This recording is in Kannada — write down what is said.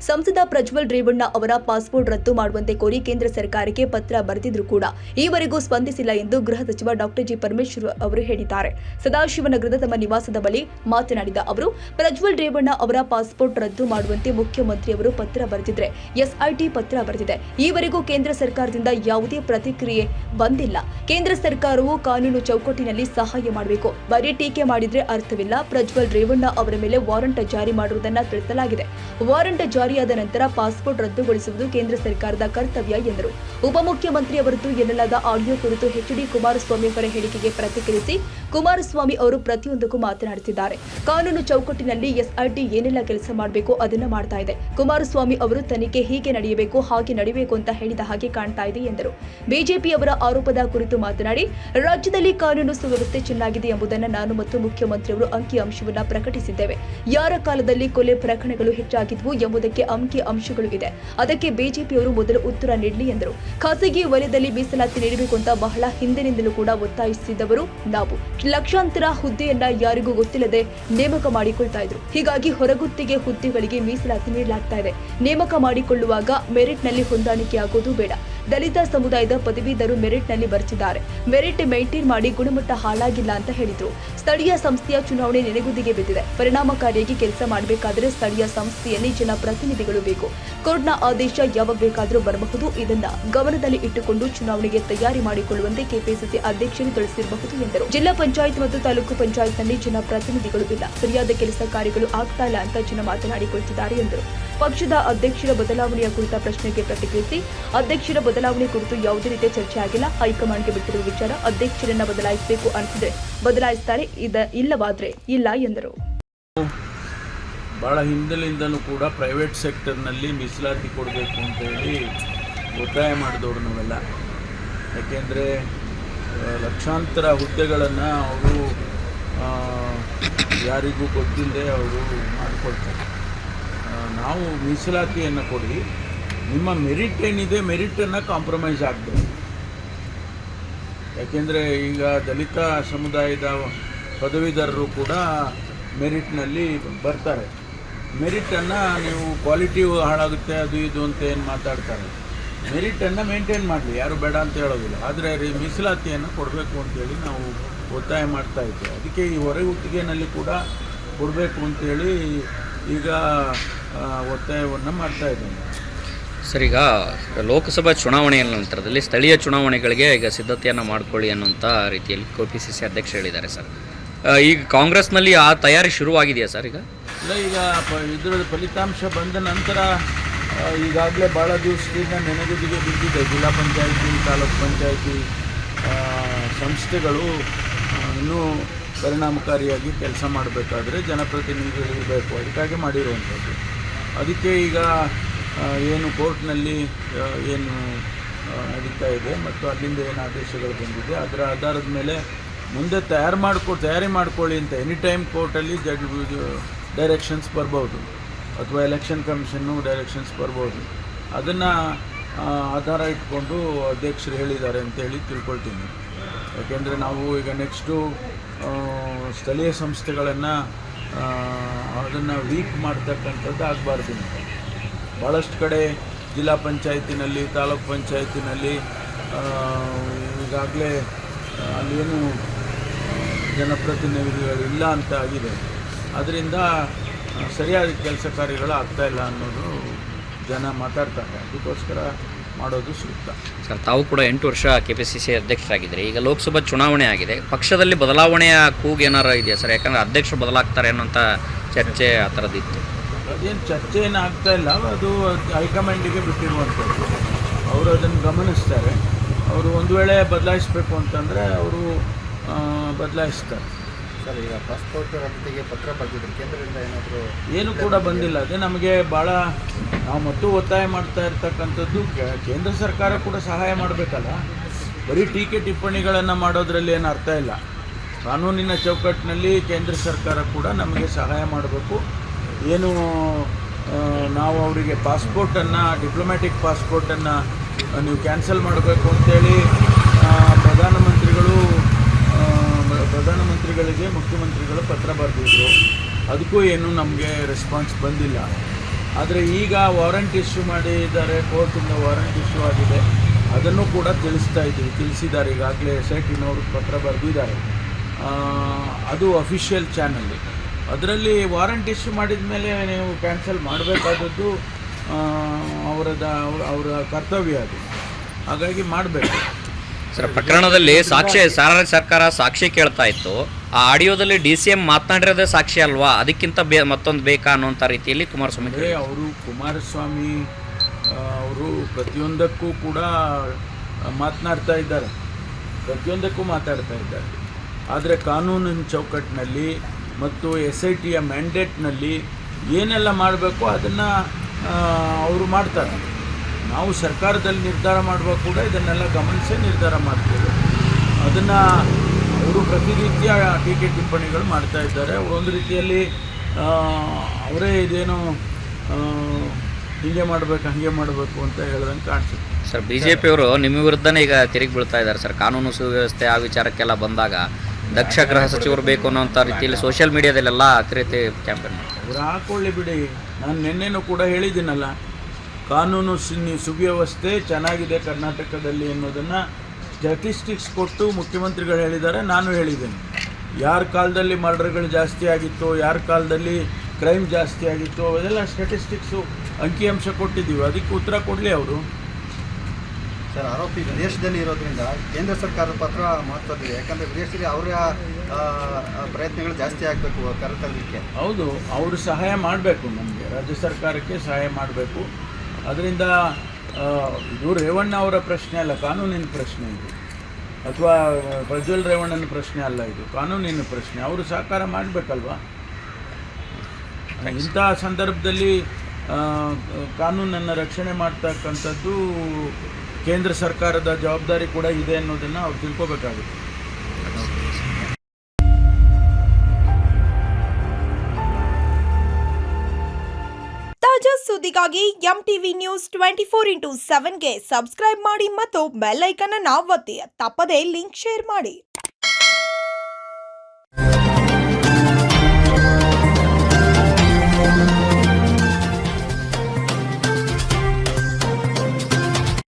ಸಂಸದ ಪ್ರಜ್ವಲ್ ರೇವಣ್ಣ ಅವರ ಪಾಸ್ಪೋರ್ಟ್ ರದ್ದು ಮಾಡುವಂತೆ ಕೋರಿ ಕೇಂದ್ರ ಸರ್ಕಾರಕ್ಕೆ ಪತ್ರ ಬರೆದಿದ್ರು ಕೂಡ ಈವರೆಗೂ ಸ್ಪಂದಿಸಿಲ್ಲ ಎಂದು ಗೃಹ ಸಚಿವ ಡಾಕ್ಟರ್ ಜಿ ಪರಮೇಶ್ವರ್ ಅವರು ಹೇಳಿದ್ದಾರೆ. ಸದಾಶಿವನಗರದ ತಮ್ಮ ನಿವಾಸದ ಬಳಿ ಮಾತನಾಡಿದ ಅವರು, ಪ್ರಜ್ವಲ್ ರೇವಣ್ಣ ಅವರ ಪಾಸ್ಪೋರ್ಟ್ ರದ್ದು ಮಾಡುವಂತೆ ಮುಖ್ಯಮಂತ್ರಿಯವರು ಪತ್ರ ಬರೆದಿದ್ರೆ ಎಸ್ಐಟಿ ಪತ್ರ ಬರೆದಿದೆ. ಈವರೆಗೂ ಕೇಂದ್ರ ಸರ್ಕಾರದಿಂದ ಯಾವುದೇ ಪ್ರತಿಕ್ರಿಯೆ ಬಂದಿಲ್ಲ. ಕೇಂದ್ರ ಸರ್ಕಾರವು ಕಾನೂನು ಚೌಕಟ್ಟಿನಲ್ಲಿ ಸಹಾಯ ಮಾಡಬೇಕು. ಬರೀ ಟೀಕೆ ಮಾಡಿದ್ರೆ ಅರ್ಥವಿಲ್ಲ. ಪ್ರಜ್ವಲ್ ರೇವಣ್ಣ ಅವರ ಮೇಲೆ ವಾರಂಟ್ ಜಾರಿ ಮಾಡುವುದನ್ನ ತಿಳಿಸಲಾಗಿದೆ ವಾರಂಟ್ ಜಾರಿಯಾದ ನಂತರ ಪಾಸ್ಪೋರ್ಟ್ ರದ್ದುಗೊಳಿಸುವುದು ಕೇಂದ್ರ ಸರ್ಕಾರದ ಕರ್ತವ್ಯ ಎಂದರು. ಉಪಮುಖ್ಯಮಂತ್ರಿ ಅವರದ್ದು ಎನ್ನಲಾದ ಆಡಿಯೋ ಕುರಿತು ಎಚ್ ಡಿ ಕುಮಾರಸ್ವಾಮಿ ಅವರ ಹೇಳಿಕೆಗೆ ಪ್ರತಿಕ್ರಿಯಿಸಿ ಕುಮಾರಸ್ವಾಮಿ ಅವರು ಪ್ರತಿಯೊಂದಕ್ಕೂ ಮಾತನಾಡುತ್ತಿದ್ದಾರೆ. ಕಾನೂನು ಚೌಕಟ್ಟಿನಲ್ಲಿ ಎಸ್ಐಟಿ ಏನೆಲ್ಲ ಕೆಲಸ ಮಾಡಬೇಕು ಅದನ್ನ ಮಾಡ್ತಾ ಇದೆ. ಕುಮಾರಸ್ವಾಮಿ ಅವರು ತನಿಖೆ ಹೀಗೆ ನಡೆಯಬೇಕು, ಹಾಗೆ ನಡೆಯಬೇಕು ಅಂತ ಹೇಳಿದ ಹಾಗೆ ಕಾಣ್ತಾ ಇದೆ ಎಂದರು. ಬಿಜೆಪಿಯವರ ಆರೋಪದ ಕುರಿತು ಮಾತನಾಡಿ, ರಾಜ್ಯದಲ್ಲಿ ಕಾನೂನು ಸುವ್ಯವಸ್ಥೆ ಚೆನ್ನಾಗಿದೆ ಎಂಬುದನ್ನು ನಾನು ಮತ್ತು ಮುಖ್ಯಮಂತ್ರಿಯವರು ಅಂಕಿ ಅಂಶವನ್ನ ಪ್ರಕಟಿಸಿದ್ದೇವೆ. ಯಾರ ಕಾಲದಲ್ಲಿ ಕೊಲೆ ಪ್ರಕರಣಗಳು ಹೆಚ್ಚಾಗಿದ್ವು ಎಂಬುದಕ್ಕೆ ಅಂಕಿ ಅಂಶಗಳು ಇದೆ. ಅದಕ್ಕೆ ಬಿಜೆಪಿಯವರು ಮೊದಲು ಉತ್ತರ ನೀಡಲಿ ಎಂದರು. ಖಾಸಗಿ ವಲಯದಲ್ಲಿ ಮೀಸಲಾತಿ ನೀಡಬೇಕು ಅಂತ ಬಹಳ ಹಿಂದಿನಿಂದಲೂ ಕೂಡ ಒತ್ತಾಯಿಸಿದ್ದವರು ನಾವು. ಲಕ್ಷಾಂತರ ಹುದ್ದೆಯನ್ನ ಯಾರಿಗೂ ಗೊತ್ತಿಲ್ಲದೆ ನೇಮಕ ಮಾಡಿಕೊಳ್ತಾ ಇದ್ರು. ಹೀಗಾಗಿ ಹೊರಗುತ್ತಿಗೆ ಹುದ್ದೆಗಳಿಗೆ ಮೀಸಲಾತಿ ನೀಡಲಾಗ್ತಾ ಇದೆ. ನೇಮಕ ಮಾಡಿಕೊಳ್ಳುವಾಗ ಮೆರಿಟ್ನಲ್ಲಿ ಹೊಂದಾಣಿಕೆ ಆಗೋದು ಬೇಡ. ದಲಿತ ಸಮುದಾಯದ ಪದವೀಧರು ಮೆರಿಟ್ನಲ್ಲಿ ಬರೆಸಿದ್ದಾರೆ ಮೆರಿಟ್ ಮೇಂಟೈನ್ ಮಾಡಿ ಗುಣಮಟ್ಟ ಹಾಳಾಗಿಲ್ಲ ಅಂತ ಹೇಳಿದರು. ಸ್ಥಳೀಯ ಸಂಸ್ಥೆಯ ಚುನಾವಣೆ ನೆನೆಗುದಿಗೆ ಬಿದ್ದಿದೆ. ಪರಿಣಾಮಕಾರಿಯಾಗಿ ಕೆಲಸ ಮಾಡಬೇಕಾದರೆ ಸ್ಥಳೀಯ ಸಂಸ್ಥೆಯಲ್ಲಿ ಜನಪ್ರತಿನಿಧಿಗಳು ಬೇಕು. ಕೋರ್ಟ್ನ ಆದೇಶ ಯಾವಾಗ ಬೇಕಾದರೂ ಬರಬಹುದು. ಇದನ್ನ ಗಮನದಲ್ಲಿ ಇಟ್ಟುಕೊಂಡು ಚುನಾವಣೆಗೆ ತಯಾರಿ ಮಾಡಿಕೊಳ್ಳುವಂತೆ ಕೆಪಿಸಿಸಿ ಅಧ್ಯಕ್ಷರು ತಿಳಿಸಿರಬಹುದು ಎಂದರು. ಜಿಲ್ಲಾ ಪಂಚಾಯತ್ ಮತ್ತು ತಾಲೂಕು ಪಂಚಾಯತ್ನಲ್ಲಿ ಜನಪ್ರತಿನಿಧಿಗಳು ಇಲ್ಲ. ಸರಿಯಾದ ಕೆಲಸ ಕಾರ್ಯಗಳು ಆಗ್ತಾ ಇಲ್ಲ ಅಂತ ಜನ ಮಾತನಾಡಿಕೊಳ್ತಿದ್ದಾರೆ ಎಂದರು. ಪಕ್ಷದ ಅಧ್ಯಕ್ಷರ ಬದಲಾವಣೆಯ ಕುರಿತ ಪ್ರಶ್ನೆಗೆ ಪ್ರತಿಕ್ರಿಯಿಸಿ, ಅಧ್ಯಕ್ಷರ ಬದಲಾವಣೆ ಕುರಿತು ಯಾವುದೇ ರೀತಿಯ ಚರ್ಚೆ ಆಗಿಲ್ಲ. ಹೈಕಮಾಂಡ್ಗೆ ಬಿಟ್ಟಿರುವ ವಿಚಾರ ಅಧ್ಯಕ್ಷರನ್ನ ಬದಲಾಯಿಸಬೇಕು ಅನಿಸಿದ್ರೆ ಬದಲಾಯಿಸ್ತಾರೆ. ಇದ ಇಲ್ಲವಾದ್ರೆ ಇಲ್ಲ ಎಂದರು. ಭಾಳ ಹಿಂದಲಿಂದಲೂ ಕೂಡ ಪ್ರೈವೇಟ್ ಸೆಕ್ಟರ್ನಲ್ಲಿ ಮೀಸಲಾತಿ ಕೊಡಬೇಕು ಅಂತೇಳಿ ಒತ್ತಾಯ ಮಾಡಿದವರು ನಾವೆಲ್ಲ. ಯಾಕೆಂದರೆ ಲಕ್ಷಾಂತರ ಹುದ್ದೆಗಳನ್ನು ಅವರು ಯಾರಿಗೂ ಗೊತ್ತಿಲ್ಲದೆ ಅವರು ಮಾಡಿಕೊಡ್ತಾರೆ ನಾವು ಮೀಸಲಾತಿಯನ್ನು ಕೊಡಿ. ನಿಮ್ಮ ಮೆರಿಟ್ ಏನಿದೆ ಮೆರಿಟನ್ನು ಕಾಂಪ್ರಮೈಸ್ ಆಗಬೇಕು. ಯಾಕೆಂದರೆ ಈಗ ದಲಿತ ಸಮುದಾಯದ ಪದವೀಧರರು ಕೂಡ ಮೆರಿಟ್ನಲ್ಲಿ ಬರ್ತಾರೆ. ಮೆರಿಟನ್ನು ನೀವು ಕ್ವಾಲಿಟಿ ಹಾಳಾಗುತ್ತೆ, ಅದು ಇದು ಅಂತ ಏನು ಮಾತಾಡ್ತಾರೆ. ಮೆರಿಟನ್ನು ಮೇಂಟೈನ್ ಮಾಡಲಿ, ಯಾರು ಬೇಡ ಅಂತ ಹೇಳೋದಿಲ್ಲ. ಆದರೆ ರೀ ಮೀಸಲಾತಿಯನ್ನು ಕೊಡಬೇಕು ಅಂತೇಳಿ ನಾವು ಒತ್ತಾಯ ಮಾಡ್ತಾ ಇದ್ದೆ ಅದಕ್ಕೆ ಈ ಹೊರಗುತ್ತಿಗೆನಲ್ಲಿ ಕೂಡ ಕೊಡಬೇಕು ಅಂತೇಳಿ ಈಗ ಒತ್ತಾಯವನ್ನು ಮಾಡ್ತಾ ಇದ್ದೇನೆ ಸರ್, ಈಗ ಲೋಕಸಭಾ ಚುನಾವಣೆಯ ನಂತರದಲ್ಲಿ ಸ್ಥಳೀಯ ಚುನಾವಣೆಗಳಿಗೆ ಈಗ ಸಿದ್ಧತೆಯನ್ನು ಮಾಡಿಕೊಳ್ಳಿ ಅನ್ನುವಂಥ ರೀತಿಯಲ್ಲಿ ಕೆ ಪಿ ಸಿ ಸಿ ಅಧ್ಯಕ್ಷ ಹೇಳಿದ್ದಾರೆ ಸರ್. ಈಗ ಕಾಂಗ್ರೆಸ್ನಲ್ಲಿ ಆ ತಯಾರಿ ಶುರುವಾಗಿದೆಯಾ ಸರ್ ಈಗ? ಇಲ್ಲ, ಈಗ ಇದರ ಫಲಿತಾಂಶ ಬಂದ ನಂತರ ಈಗಾಗಲೇ ಭಾಳ ದಿವಸದಿಂದ ನೆನೆಗುದಿಗೆ ಬಿದ್ದಿದೆ. ಜಿಲ್ಲಾ ಪಂಚಾಯಿತಿ, ತಾಲೂಕು ಪಂಚಾಯಿತಿ ಸಂಸ್ಥೆಗಳು ಇನ್ನೂ ಪರಿಣಾಮಕಾರಿಯಾಗಿ ಕೆಲಸ ಮಾಡಬೇಕಾದ್ರೆ ಜನಪ್ರತಿನಿಧಿಗಳು ಇರಬೇಕು ಅದಕ್ಕಾಗಿ ಮಾಡಿರುವಂಥದ್ದು. ಅದಕ್ಕೆ ಈಗ ಏನು ಕೋರ್ಟ್ನಲ್ಲಿ ಏನು ನಡೀತಾ ಇದೆ ಮತ್ತು ಅಲ್ಲಿಂದ ಏನು ಆದೇಶಗಳು ಬಂದಿದೆ. ಅದರ ಆಧಾರದ ಮೇಲೆ ಮುಂದೆ ತಯಾರು ಮಾಡ್ಕೊ, ತಯಾರಿ ಮಾಡ್ಕೊಳ್ಳಿ ಅಂತ ಎನಿ ಟೈಮ್ ಕೋರ್ಟಲ್ಲಿ ಜಡ್ ಡೈರೆಕ್ಷನ್ಸ್ ಬರ್ಬೋದು. ಅಥವಾ ಎಲೆಕ್ಷನ್ ಕಮಿಷನ್ನು ಡೈರೆಕ್ಷನ್ಸ್ ಬರ್ಬೋದು. ಅದನ್ನು ಆಧಾರ ಇಟ್ಕೊಂಡು ಅಧ್ಯಕ್ಷರು ಹೇಳಿದ್ದಾರೆ ಅಂತೇಳಿ ತಿಳ್ಕೊಳ್ತೀನಿ. ಯಾಕೆಂದರೆ ನಾವು ಈಗ ನೆಕ್ಸ್ಟು ಸ್ಥಳೀಯ ಸಂಸ್ಥೆಗಳನ್ನು ಅದನ್ನು ವೀಕ್ ಮಾಡ್ತಕ್ಕಂಥದ್ದು ಆಗಬಾರ್ದು ಅಂತ. ಭಾಳಷ್ಟು ಕಡೆ ಜಿಲ್ಲಾ ಪಂಚಾಯತಿನಲ್ಲಿ, ತಾಲೂಕು ಪಂಚಾಯತಿನಲ್ಲಿ ಈಗಾಗಲೇ ಅಲ್ಲೇನು ಜನಪ್ರತಿನಿಧಿಗಳು ಇಲ್ಲ ಅಂತ ಆಗಿದೆ. ಅದರಿಂದ ಸರಿಯಾದ ಕೆಲಸ ಕಾರ್ಯಗಳು ಆಗ್ತಾಯಿಲ್ಲ ಅನ್ನೋದು ಜನ ಮಾತಾಡ್ತಾರೆ. ಅದಕ್ಕೋಸ್ಕರ ಮಾಡೋದು ಸೂಕ್ತ. ಸರ್, ತಾವು ಕೂಡ ಎಂಟು ವರ್ಷ ಕೆ ಪಿ ಸಿ ಸಿ ಅಧ್ಯಕ್ಷರಾಗಿದ್ದರೆ. ಈಗ ಲೋಕಸಭಾ ಚುನಾವಣೆ ಆಗಿದೆ. ಪಕ್ಷದಲ್ಲಿ ಬದಲಾವಣೆಯ ಕೂಗು ಏನಾರು ಇದೆಯಾ ಸರ್? ಯಾಕಂದರೆ ಅಧ್ಯಕ್ಷರು ಬದಲಾಗ್ತಾರೆ ಅನ್ನೋಂಥ ಚರ್ಚೆ ಆ ಥರದ್ದಿತ್ತು. ಅದೇನು ಚರ್ಚೆ ಏನು ಆಗ್ತಾ ಇಲ್ಲ ಅದು ಹೈಕಮಾಂಡಿಗೆ ಬಿಟ್ಟಿರುವಂಥದ್ದು. ಅವರು ಅದನ್ನು ಗಮನಿಸ್ತಾರೆ. ಅವರು ಒಂದು ವೇಳೆ ಬದಲಾಯಿಸಬೇಕು ಅಂತಂದರೆ ಅವರು ಬದಲಾಯಿಸ್ತಾರೆ. ಸರ್ ಈಗ ಪಾಸ್ಪೋರ್ಟ್ ರದ್ದತಿಗೆ ಪತ್ರ ಬರೆದಿದ್ರು ಕೇಂದ್ರದಿಂದ ಏನಾದರೂ ಏನು ಕೂಡ ಬಂದಿಲ್ಲ. ಅದೇ ನಮಗೆ ಭಾಳ ನಾವು ಮತ್ತು ಒತ್ತಾಯ ಮಾಡ್ತಾ ಇರ್ತಕ್ಕಂಥದ್ದು ಕೇಂದ್ರ ಸರ್ಕಾರ ಕೂಡ ಸಹಾಯ ಮಾಡಬೇಕಲ್ಲ? ಬರೀ ಟೀಕೆ ಟಿಪ್ಪಣಿಗಳನ್ನು ಮಾಡೋದ್ರಲ್ಲಿ ಏನು ಅರ್ಥ ಇಲ್ಲ. ಕಾನೂನಿನ ಚೌಕಟ್ಟಿನಲ್ಲಿ ಕೇಂದ್ರ ಸರ್ಕಾರ ಕೂಡ ನಮಗೆ ಸಹಾಯ ಮಾಡಬೇಕು. ಏನು ನಾವು ಅವರಿಗೆ ಪಾಸ್ಪೋರ್ಟನ್ನು ಡಿಪ್ಲೊಮ್ಯಾಟಿಕ್ ಪಾಸ್ಪೋರ್ಟನ್ನು ನೀವು ಕ್ಯಾನ್ಸಲ್ ಮಾಡಬೇಕು ಅಂತೇಳಿ ಪ್ರಧಾನಮಂತ್ರಿಗಳು ಪ್ರಧಾನಮಂತ್ರಿಗಳಿಗೆ ಮುಖ್ಯಮಂತ್ರಿಗಳು ಪತ್ರ ಬರೆದಿದ್ರು. ಅದಕ್ಕೂ ಏನು ನಮಗೆ ರೆಸ್ಪಾನ್ಸ್ ಬಂದಿಲ್ಲ. ಆದರೆ ಈಗ ವಾರಂಟ್ ಇಶ್ಯೂ ಮಾಡಿದ್ದಾರೆ, ಕೋರ್ಟಿಂದ ವಾರಂಟ್ ಇಶ್ಯೂ ಆಗಿದೆ. ಅದನ್ನು ಕೂಡ ತಿಳಿಸ್ತಾ ಇದ್ದೀವಿ, ತಿಳಿಸಿದ್ದಾರೆ. ಈಗಾಗಲೇ ಎಸ್ ಐ ಪತ್ರ ಬರೆದಿದ್ದಾರೆ. ಅದು ಅಫಿಷಿಯಲ್ ಚಾನಲ್ ಅದರಲ್ಲಿ ವಾರಂಟ್ ಇಶ್ಯೂ ಮಾಡಿದ ಮೇಲೆ ನೀವು ಕ್ಯಾನ್ಸಲ್ ಮಾಡಬೇಕಾದದ್ದು ಅವರದ ಅವರ ಕರ್ತವ್ಯ ಅದು. ಹಾಗಾಗಿ ಮಾಡಬೇಕು. ಸರ್ ಪ್ರಕರಣದಲ್ಲಿ ಸಾಕ್ಷಿ ಸಾರ ಸರ್ಕಾರ ಸಾಕ್ಷಿ ಕೇಳ್ತಾ ಇತ್ತು. ಆ ಆಡಿಯೋದಲ್ಲಿ ಡಿ ಸಿ ಎಂ ಮಾತನಾಡಿರೋದೇ ಸಾಕ್ಷಿ ಅಲ್ವಾ? ಅದಕ್ಕಿಂತ ಬೇ ಮತ್ತೊಂದು ಬೇಕಾ ಅನ್ನೋಂಥ ರೀತಿಯಲ್ಲಿ ಕುಮಾರಸ್ವಾಮಿ ಅವರು ಕುಮಾರಸ್ವಾಮಿ ಅವರು ಪ್ರತಿಯೊಂದಕ್ಕೂ ಕೂಡ ಮಾತನಾಡ್ತಾ ಇದ್ದಾರೆ. ಪ್ರತಿಯೊಂದಕ್ಕೂ ಮಾತಾಡ್ತಾ ಇದ್ದಾರೆ. ಆದರೆ ಕಾನೂನಿನ ಚೌಕಟ್ಟಿನಲ್ಲಿ ಮತ್ತು ಎಸ್ ಐ ಟಿಯ ಮ್ಯಾಂಡೇಟ್ನಲ್ಲಿ ಏನೆಲ್ಲ ಮಾಡಬೇಕು ಅದನ್ನು ಅವರು ಮಾಡ್ತಾರೆ. ನಾವು ಸರ್ಕಾರದಲ್ಲಿ ನಿರ್ಧಾರ ಮಾಡುವಾಗ ಕೂಡ ಇದನ್ನೆಲ್ಲ ಗಮನಿಸಿ ನಿರ್ಧಾರ ಮಾಡ್ತೇವೆ. ಅದನ್ನು ಅವರು ಪ್ರತಿನಿತ್ಯ ಟೀಕೆ ಟಿಪ್ಪಣಿಗಳು ಮಾಡ್ತಾ ಇದ್ದಾರೆ. ಒಂದು ರೀತಿಯಲ್ಲಿ ಅವರೇ ಇದೇನು ಹೀಗೆ ಮಾಡಬೇಕು, ಹಾಗೆ ಮಾಡಬೇಕು ಅಂತ ಹೇಳ್ದಂಗೆ ಕಾಣಿಸುತ್ತೆ. ಸರ್ ಬಿ ಜೆ ಪಿಯವರು ನಿಮ್ಮ ವಿರುದ್ಧನೇ ಈಗ ತಿರುಗಿ ಬೀಳ್ತಾ ಇದ್ದಾರೆ. ಸರ್, ಕಾನೂನು ಸುವ್ಯವಸ್ಥೆ ಆ ವಿಚಾರಕ್ಕೆಲ್ಲ ಬಂದಾಗ ದಕ್ಷ ಗೃಹ ಸಚಿವರು ಬೇಕು ಅನ್ನೋಂಥ ರೀತಿಯಲ್ಲಿ ಸೋಷಿಯಲ್ ಮೀಡಿಯಾದಲ್ಲೆಲ್ಲ ಅತಿ ರೀತಿ ಕ್ಯಾಂಪೇನ್ ಮಾಡ್ತಾರೆ ಹಾಕೊಳ್ಳಿ ಬಿಡಿ. ನಾನು ನಿನ್ನೆನೂ ಕೂಡ ಹೇಳಿದ್ದೀನಲ್ಲ, ಕಾನೂನು ಸುವ್ಯವಸ್ಥೆ ಚೆನ್ನಾಗಿದೆ ಕರ್ನಾಟಕದಲ್ಲಿ ಅನ್ನೋದನ್ನು ಸ್ಟ್ಯಾಟಿಸ್ಟಿಕ್ಸ್ ಕೊಟ್ಟು ಮುಖ್ಯಮಂತ್ರಿಗಳು ಹೇಳಿದ್ದಾರೆ, ನಾನು ಹೇಳಿದ್ದೇನೆ. ಯಾರ ಕಾಲದಲ್ಲಿ ಮರ್ಡರ್ಗಳು ಜಾಸ್ತಿ ಆಗಿತ್ತು, ಯಾರ ಕಾಲದಲ್ಲಿ ಕ್ರೈಮ್ ಜಾಸ್ತಿ ಆಗಿತ್ತು ಅವೆಲ್ಲ ಸ್ಟ್ಯಾಟಿಸ್ಟಿಕ್ಸು ಅಂಕಿಅಂಶ ಕೊಟ್ಟಿದ್ದೀವಿ. ಅದಕ್ಕೆ ಉತ್ತರ ಕೊಡಲಿ ಅವರು. ಸರ್, ಆರೋಪಿ ವಿದೇಶದಲ್ಲಿ ಇರೋದ್ರಿಂದ ಕೇಂದ್ರ ಸರ್ಕಾರದ ಪಾತ್ರ ಮಹತ್ವದಿದೆ. ಯಾಕಂದರೆ ವಿದೇಶದಲ್ಲಿ ಅವರ ಪ್ರಯತ್ನಗಳು ಜಾಸ್ತಿ ಆಗಬೇಕು ಕರೆತರಲಿಕ್ಕೆ ಹೌದು, ಅವರು ಸಹಾಯ ಮಾಡಬೇಕು ನಮಗೆ. ರಾಜ್ಯ ಸರ್ಕಾರಕ್ಕೆ ಸಹಾಯ ಮಾಡಬೇಕು. ಅದರಿಂದ ಇದು ರೇವಣ್ಣ ಅವರ ಪ್ರಶ್ನೆ ಅಲ್ಲ, ಕಾನೂನಿನ ಪ್ರಶ್ನೆ ಇದು. ಅಥವಾ, ಪ್ರಜ್ವಲ್ ರೇವಣ್ಣನ ಪ್ರಶ್ನೆ ಅಲ್ಲ ಇದು, ಕಾನೂನಿನ ಪ್ರಶ್ನೆ. ಅವರು ಸಹಕಾರ ಮಾಡಬೇಕಲ್ವಾ? ಇಂಥ ಸಂದರ್ಭದಲ್ಲಿ ಕಾನೂನನ್ನು ರಕ್ಷಣೆ ಮಾಡ್ತಕ್ಕಂಥದ್ದು ಕೇಂದ್ರ ಸರ್ಕಾರದ ಜವಾಬ್ದಾರಿ ಕೂಡ ಇದೆ ಅನ್ನೋದನ್ನು ಅವ್ರು ತಿಳ್ಕೊಬೇಕಾಗುತ್ತೆ. ತಾಜಾ ಸುದ್ದಿಗಾಗಿ M TV news twenty four into ಸೆವೆನ್ಗೆ subscribe ಮಾಡಿ ಮತ್ತು ಬೆಲ್ ಐಕನ್ ಅನ್ನು ಒತ್ತಿ. ತಪ್ಪದೇ ಲಿಂಕ್ ಶೇರ್ ಮಾಡಿ.